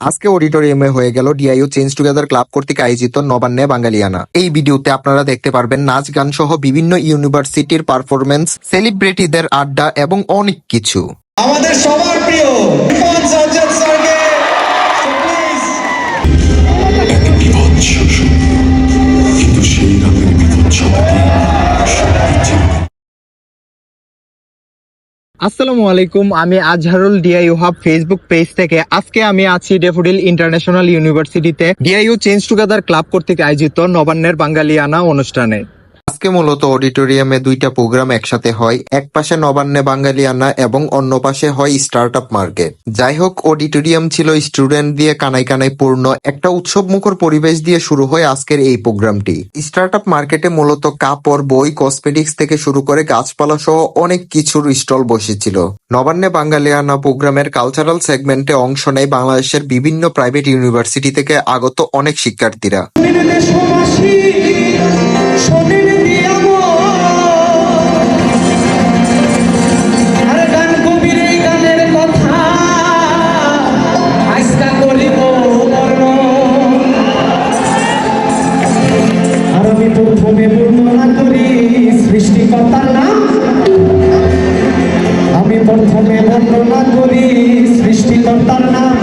আজকে অডিটোরিয়ামে হয়ে গেল ডিআইও চেঞ্জ টুগেদার ক্লাব কর্তৃক আয়োজিত নবান্নে বাঙালিয়ানা। এই ভিডিওতে আপনারা দেখতে পারবেন নাচ গান সহ বিভিন্ন ইউনিভার্সিটির পারফরমেন্স সেলিব্রিটিদের আড্ডা এবং অনেক কিছু। আমাদের সবার প্রিয় আসসালামু আলাইকুম, আমি Azharul DIU hub Facebook page থেকে। আজকে আমি আছি ডেফোডিল ইন্টারন্যাশনাল ইউনিভার্সিটিতে ডিআইউ চেঞ্জ টুগেদার ক্লাব কর্তৃক আয়োজিত নবান্নের বাঙ্গালিয়ানা অনুষ্ঠানে। আজকে মূলত অডিটোরিয়ামে দুইটা প্রোগ্রাম একসাথে হয়, এক পাশে নবান্নে বাঙালিয়ানা এবং অন্য পাশে হয় স্টার্ট আপ মার্কেট। যাই হোক, অডিটোরিয়াম ছিল স্টুডেন্ট দিয়ে কানাই কানাই পূর্ণ, একটা উৎসব মুখর পরিবেশ দিয়ে শুরু হয় আজকের এই প্রোগ্রামটি। স্টার্ট আপ মার্কেটে মূলত কাপড়, বই, কসমেটিক্স থেকে শুরু করে গাছপালা সহ অনেক কিছুর স্টল বসেছিল। নবান্নে বাঙালিয়ানা প্রোগ্রামের কালচারাল সেগমেন্টে অংশ নেয় বাংলাদেশের বিভিন্ন প্রাইভেট ইউনিভার্সিটি থেকে আগত অনেক শিক্ষার্থীরা। প্রথমে বর্ণনা করি সৃষ্টিকর্তার নাম। আমি প্রথমে বর্ণনা করি সৃষ্টিকর্তার নাম।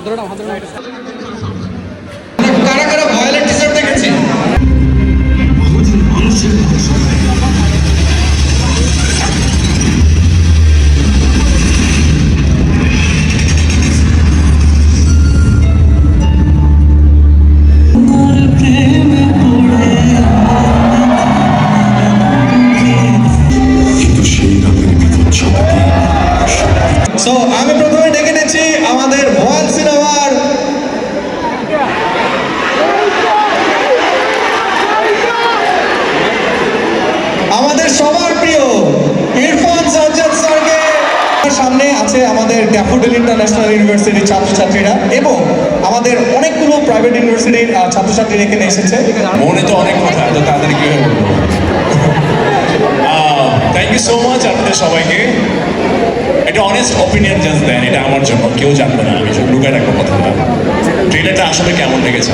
কারা ড্যাফোডিল ইন্টারন্যাশনাল ইউনিভার্সিটির ছাত্রছাত্রীরা এবং আমাদের অনেকগুলো প্রাইভেট ইউনিভার্সিটির ছাত্রছাত্রীরা এখানে এসেছে। মনে তো অনেক কথা, তো কীভাবে বলব? থ্যাংক ইউ সো মাচ আপনাদের সবাইকে। এটা অনেস্ট অপিনিয়ন জাস্ট দেন, এটা আমার জন্য, কেউ জানবে না, আমি শুধু লুকায় রাখব কথাটা। ট্রেলারটা আসলে কেমন লেগেছে?